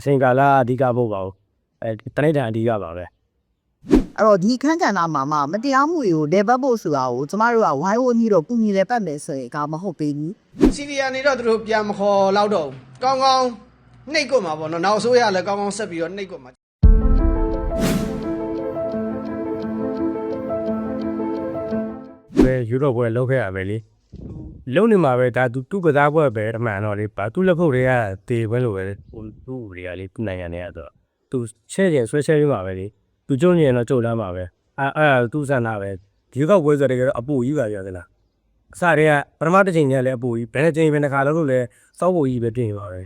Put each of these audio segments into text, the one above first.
အချိန်ကာလအဓိကမဟုတ်ပါဘူးအဲတနိဒာန်အဓိကပါပဲအဲ့တော့ဒီခန်းကဏ္ဍမှာမှမတရားမှုတွေကိုလေပတ်ဖို့ဆိုတာကိုကျမတို့ကဝိုင်းဝန်းပြီးတော့ကုညီလေပတ်မယ်ဆိုရင်ကမဟုတ်ပေဘူးစီရီယာနေတော့သူတို့ပြန်မခေါ်တော့တော့ဘူးကောင်းကောင်းနှိတ်ကွတ်မှာပေါ့နော်နောက်အစိုးရလည်းကောင်းကောင်းဆက်ပြီးတော့နှိတ်ကွတ်မှာပဲယူတော့ပွဲလောက်ခဲ့ရမယ်လေလုံနေမှာပဲဒါသူသူ့ကစားပွဲပဲအမှန်တော့လေဘာသူ့လက်ဖုတ်တွေကတေပွဲလို့ပဲဟို သူ့တွေကလေသူ့နိုင်ငံတွေကဆိုသူချဲ့ရင်ဆွဲချဲ့ရမှာပဲလေသူကျုံနေရင်တော့ကြုတ်လမ်းမှာပဲအဲအဲသူ့ဆန္ဒပဲဒီကောက်ပွဲဆိုတဲ့ကတော့အပူကြီးပါပြောသလားအစတည်းကပထမတစ်ချိန်ကျလည်းအပူကြီးဘယ်နဲ့ချိန်ဘယ်နှခါလို့လဲစောက်ပူကြီးပဲပြင်ပါပဲ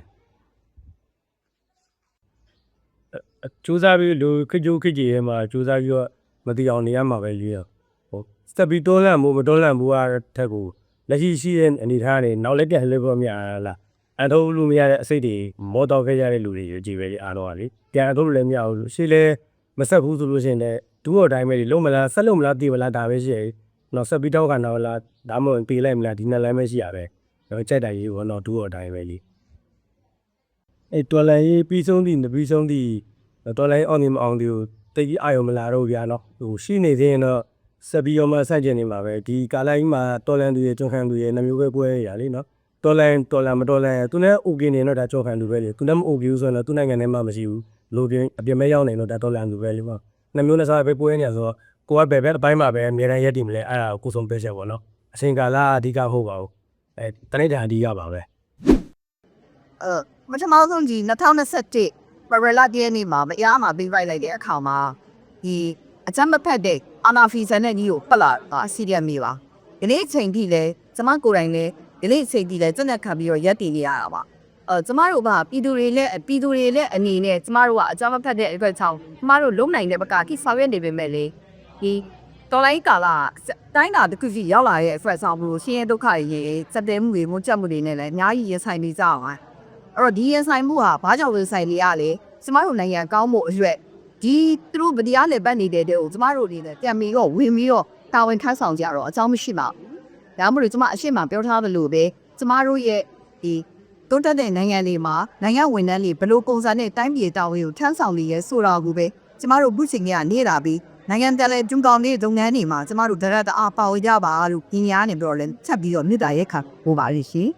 စူးစမ်းပြီးလူခကြိုးခကြည်ရဲမှာစူးစမ်းပြီးတော့မတိအောင်နေရမှာပဲလေးရောဟိုစတက်ပြီးတွန်းလှန်မှုမတွန်းလှန်မှုအထက်ကိုလက်ရှိရှိတဲ့အနေအထားတွေနောက်လက်ပြန်လှည့်ဖို့မရလား အထုတ်လို့မရတဲ့အစိတ်တွေမောတော့ခဲ့ကြတဲ့လူတွေကြည်ပဲလေအားတော့ကလေပြန်အထုတ်လို့လည်းမရဘူးရှေ့လဲမဆက်ဘူးဆိုလို့ရှိရင်လည်းဒူးတော်တိုင်းပဲလေလုံးမလားဆက်လို့မလားတည်မလားဒါပဲရှိရယ်နော်ဆက်ပြီးတော့ကတော့လားဒါမှမဟုတ်ပေးလိုက်မလားဒီနှစ်လမ်းပဲရှိရပဲတော့ကြိုက်တယ်ရေးဘောနော်ဒူးတော်တိုင်းပဲလေအဲတော်လန်ရေးပြီးဆုံးသည့်ပြီးဆုံးသည့်တော်လန်ရေးအောင်နေမအောင်ဒီကိုတိတ်ကြီးအာရုံမလာတော့ဗျာနော်ဟိုရှိနေသေးရင်တော့ဆက်ပြီးတော့မှဆက်ကျင်နေမှာပဲဒီကာလိုင်းမှာတော်လန်သူရဲ့ကျွန်းခံသူရဲ့နှမျိုးပဲပွဲရလေနော် တော်လန်တော်လန်မတော်လန်သူနဲ့အိုကင်နေတော့ဒါကျွန်းခံသူပဲလေသူနဲ့မအိုကင်ဘူးဆိုရင်တော့သူနိုင်ငံထဲမှာမရှိဘူးလိုပြင်းအပြစ်မဲရောက်နေတော့ဒါတော်လန်သူပဲလေပေါ့နှမျိုးနဲ့စားပဲပွဲနေရဆိုတော့ကိုကဘယ်ဘက်အပိုင်းမှာပဲအများတန်းရက်တည်မလဲအဲ့ဒါကိုဆုံးပဲချက်ပေါ့နော်အချိန်ကာလအဓိကဟုတ်ပါဘူးအဲတနေ့တန်အဓိကပါပဲအဲပထမဆုံးဒီ2021ပရလာတည့်နေ့မှာမအားမှာပြီးလိုက်လိုက်တဲ့အခါမှာဒီအကြမ်းမဖက်တဲ့အာနာဖီဆန်တဲ့ကြီးကိုပတ်လာတာစီရီယမ်မေးပါဒီနေ့အချိန်ထိလဲကျမကိုယ်တိုင်လဲ ဒီနေ့အချိန်ထိလဲစက်နဲ့ခံပြီးတော့ရက်တည်နေရတာပါအဲကျမတို့ကပြည်သူတွေလည်းပြည်သူတွေလည်းအနေနဲ့ကျမတို့ကအကြမ်းမဖက်တဲ့အတွက်ကြောင့်ကျမတို့လုံနိုင်တဲ့ဘက်ကကိဆောင်ရွက်နေပေမဲ့လေဒီတော်လိုင်းကာလာတိုင်းတာတစ်ခုစီရောက်လာရဲ့အတွက်ဆောင်လို့ရှင်းရဲဒုက္ခတွေရေစက်တဲမှုတွေမွတ်ချက်မှုတွေနဲ့လည်းအများကြီးရင်ဆိုင်နေကြအောင်အဲ့တော့ဒီရင်ဆိုင်မှုဟာဘာကြောင့်ရင်ဆိုင်နေရလဲကျမတို့နိုင်ငံကောင်းမှုအရွက်ဒီသူတို့ဗတရားလည်းပတ်နေတဲ့တဲ့ကိုကျမတို့တွေလည်းပြန်ပြီးတော့ဝင်ပြီးတော့တာဝန်ထမ်းဆောင်ကြတော့အကြောင်းမရှိပါဘူး။ ဒါမှမဟုတ်ကျမအရှိမပြောထားသလိုပဲကျမတို့ရဲ့ဒီတွန်းတက်တဲ့နိုင်ငံတွေမှာနိုင်ငံဝန်ထမ်းတွေဘယ်လိုပုံစံနဲ့တိုင်းပြည်တာဝန်ကိုထမ်းဆောင်နေရဲဆိုတာကိုပဲကျမတို့အခုချိန်ကနေတာပြီးနိုင်ငံတကာကျွန်းကောင်းတဲ့လုပ်ငန်းတွေမှာကျမတို့တရက်တအားပါဝင်ကြပါလို့ပြညာနေပြီးတော့လည်းချက်ပြီးတော့မြစ်တာရက်ခါဟိုပါလိမ့်ရှင်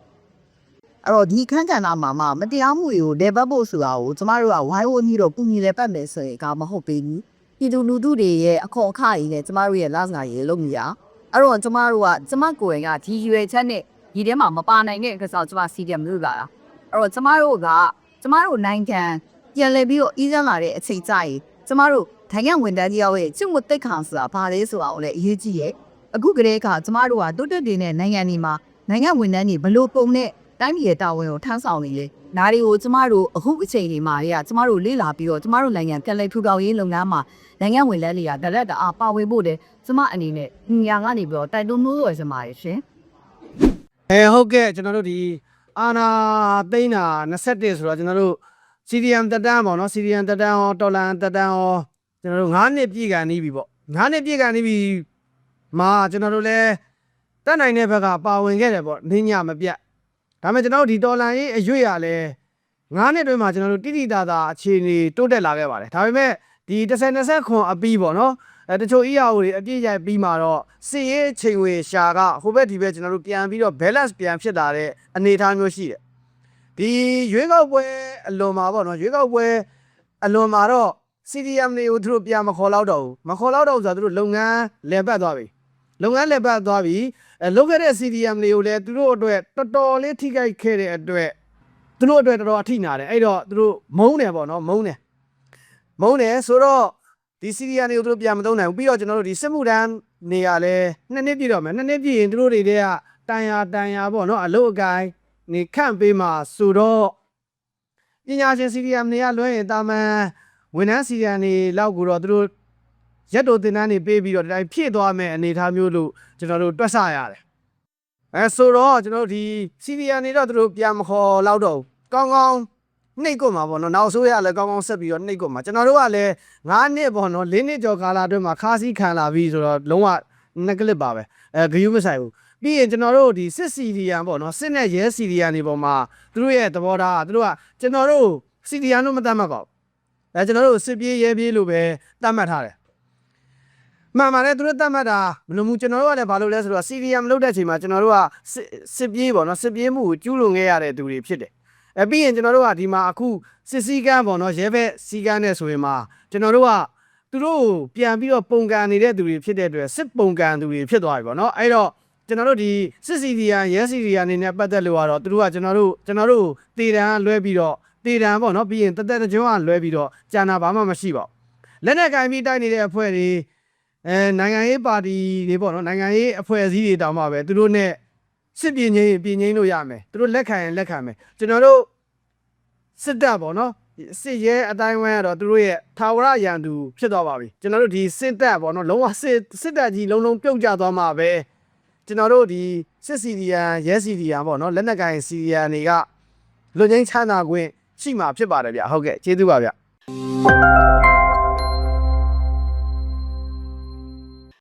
အဲ့တော့ဒီခန်းကဏ္ဍမှာမှမတရားမှုတွေကိုလေပတ်ဖို့ဆိုတာကိုကျမတို့ကဝိုင်းဝန်းပြီးတော့ကုညီလေပတ်မယ်ဆိုရင်ကမဟုတ်ပေဘူးပြည်သူလူထုတွေရဲ့အခွန်အခါကြီးနဲ့ကျမတို့ရဲ့လစာကြီးလုံးမရ အဲ့တော့ကျမတို့ကကျမကိုယ်တိုင်ကဒီရွယ်ချက်နဲ့ဒီထဲမှာမပါနိုင်တဲ့ကစားကျမစီးတယ်မလို့လာတာအဲ့တော့ကျမတို့ကကျမတို့နိုင်ငံပြန်လည်ပြီးတော့အီးစမ်းလာတဲ့အချိန်ကြရင်ကျမတို့နိုင်ငံဝန်ထမ်းကြီးရဲ့ကျင့်ဝတ်သိက္ခာဆိုတာဘာလဲဆိုတာကိုလည်းအရေးကြီးရဲ့အခုကလေးကကျမတို့ကတိုးတက်တဲ့နိုင်ငံတွေမှာနိုင်ငံဝန်ထမ်းတွေဘလို့ပုံနဲ့တိုင်းပြည်ရဲ့တာဝန်ကိုထမ်းဆောင်နေလေ။ ဒါတွေကိုကျမတို့အခုအချိန်ဒီမှာတွေကကျမတို့လေ့လာပြီးတော့ကျမတို့နိုင်ငံပြန်လည်ထူထောင်ရေးလုပ်ငန်းမှာနိုင်ငံဝန်ထမ်းတွေကတရက်တအားပါဝင်ဖို့တဲ့ကျမအနေနဲ့ညာကနေပြီးတော့တိုက်တွန်းလို့ရစမှာရှင်။အဲဟုတ်ကဲ့ကျွန်တော်တို့ဒီအာနာသိန်းတာ21ဆိုတော့ကျွန်တော်တို့ CDM တက်တန်းပေါ့နော် CDM တက်တန်းဟောတော်လန်တက်တန်းဟောကျွန်တော်တို့9နှစ်ပြည့်ကန်နေပြီပေါ့9နှစ်ပြည့်ကန်နေပြီမှာကျွန်တော်တို့လည်းတက်နိုင်တဲ့ဘက်ကပါဝင်ခဲ့တယ်ပေါ့နင်းညမပြတ် ဒါပေမဲ့ကျွန်တော်တို့ဒီတော်လန်ရေးအရွေ့ရလဲ9နှစ်တွင်းမှာကျွန်တော်တို့တိတိတသာအခြေအနေတိုးတက်လာခဲ့ပါတယ်ဒါပေမဲ့ဒီ10 20ခွန်အပီးပေါ့နော်အဲတချို့ EAO တွေအပြည့်ရိုက်ပြီးမှာတော့စစ်ရေးချိန်ဝေရှာကဟိုဘက်ဒီဘက်ကျွန်တော်တို့ပြန်ပြီးတော့ balance ပြန်ဖြစ်လာတဲ့အနေအထားမျိုးရှိတယ်ဒီရွေးကောက်ပွဲအလွန်မှာပေါ့နော်ရွေးကောက်ပွဲအလွန်မှာတော့ CDM တွေကိုသူတို့ပြန်မခေါ်တော့တော့ဘူးမခေါ်တော့တော့ဆိုတော့သူတို့လုပ်ငန်းလည်ပတ်သွားပြီ လုပ်ငန်းလည်ပတ်သွားပြီအဲလုပ်ခဲ့တဲ့ CDM တွေကိုလည်းသူတို့အတွက်တော်တော်လေးထိခိုက်ခဲ့တဲ့အတွက်သူတို့အတွက်တော်တော်အထိနာတယ်အဲ့တော့သူတို့မုန်းတယ်ပေါ့နော်မုန်းတယ်မုန်းတယ်ဆိုတော့ဒီ CDM တွေကိုသူတို့ပြန်မသုံးနိုင်ဘူးပြီးတော့ကျွန်တော်တို့ဒီစစ်မှုထမ်းနေရလဲနှစ်နှစ်ပြည့်တော့မယ်နှစ်နှစ်ပြည့်ရင်သူတို့တွေတဲ့ကတန်ရာတန်ရာပေါ့နော်အလုတ်အကိုင်းနေခန့်ပေးမှာဆိုတော့ပညာရှင် CDM တွေကလွှဲရင်တာမန်ဝန်ထမ်း CDM တွေလောက်ကိုတော့သူတို့ ရက်တော်တင်တန်းတွေပေးပြီးတော့ဒီတိုင်းဖြည့်သွားမယ်အနေအထားမျိုးလို့ကျွန်တော်တို့တွက်ဆရတယ်အဲဆိုတော့ကျွန်တော်တို့ဒီ CDM တွေတော့သူတို့ပြန်မခေါ်လောက်တော့ဘူးကောင်းကောင်းနှိတ်ကွတ်မှာပေါ့နော်နောက်အစိုးရလည်းကောင်းကောင်းဆက်ပြီးတော့နှိတ်ကွတ်မှာကျွန်တော်တို့ကလည်း9နှစ်ပေါ့နော်၄နှစ်ကျော်ကာလအတွင်းမှာခါးစည်းခံလာပြီးဆိုတော့လုံးဝနက်ကလစ်ပါပဲအဲဂယုမဆိုင်ဘူးပြီးရင်ကျွန်တော်တို့ဒီစစ်စီဒီယန်ပေါ့နော်စစ်နဲ့ရဲစီဒီယန်တွေပေါ်မှာသူတို့ရဲ့သဘောထားကသူတို့ကကျွန်တော်တို့စီဒီယန်လို့မသတ်မှတ်ပါဘူးအဲကျွန်တော်တို့စစ်ပြေးရဲပြေးလို့ပဲသတ်မှတ်ထားတယ် မှန်ပါတယ်သူတို့သတ်မှတ်တာမလို့ဘူးကျွန်တော်တို့ကလည်းဘာလို့လဲဆိုတော့ CDM လုပ်တဲ့အချိန်မှာကျွန်တော်တို့ကစစ်စစ်ပြေးပေါ့နော်စစ်ပြေးမှုကိုကျူးလွန်ခဲ့ရတဲ့သူတွေဖြစ်တယ်အဲပြီးရင်ကျွန်တော်တို့ကဒီမှာအခုစစ်စည်းကမ်းပေါ့နော်ရဲဘက်စည်းကမ်းနဲ့ဆိုရင်မှာကျွန်တော်တို့ကသူတို့ကိုပြန်ပြီးတော့ပုံကန်နေတဲ့သူတွေဖြစ်တဲ့အတွက်စစ်ပုံကန်သူတွေဖြစ်သွားပြီပေါ့နော်အဲ့တော့ကျွန်တော်တို့ဒီစစ်စီဒီယာရဲစီဒီယာအနေနဲ့ပတ်သက်လို့ကတော့သူတို့ကကျွန်တော်တို့ကျွန်တော်တို့တေတန်းလွဲပြီးတော့တေတန်းပေါ့နော်ပြီးရင်တသက်တကြွကလွဲပြီးတော့ကြာနာဘာမှမရှိပါဘူးလက်နဲ့ကင်ပြီးတိုက်နေတဲ့အဖွဲ့တွေ အဲနိုင်ငံရေးပါတီတွေပေါ့နော်နိုင်ငံရေးအဖွဲ့အစည်းတွေတောင်မှပဲသူတို့ ਨੇ စစ်ပြင်းချင်းရင်ပြင်းချင်းလို့ရမယ်သူတို့လက်ခံရင်လက်ခံမယ်ကျွန်တော်တို့စစ်တပ်ပေါ့နော်စစ်ရဲအတိုင်းဝိုင်းကတော့သူတို့ရဲ့ထာဝရရန်သူဖြစ်သွားပါပြီကျွန်တော်တို့ဒီစစ်တပ်ပေါ့နော်လုံးဝစစ်စစ်တပ်ကြီးလုံးလုံးပြုတ်ကျသွားမှာပဲကျွန်တော်တို့ဒီစစ်စီဒီယန်ရဲစီဒီယန်ပေါ့နော်လက်နက်ကိုင်စီဒီယန်တွေကလွတ်ငင်းချမ်းသာခွင့်ရှိမှာဖြစ်ပါတယ်ဗျဟုတ်ကဲ့ကျေးဇူးပါဗျ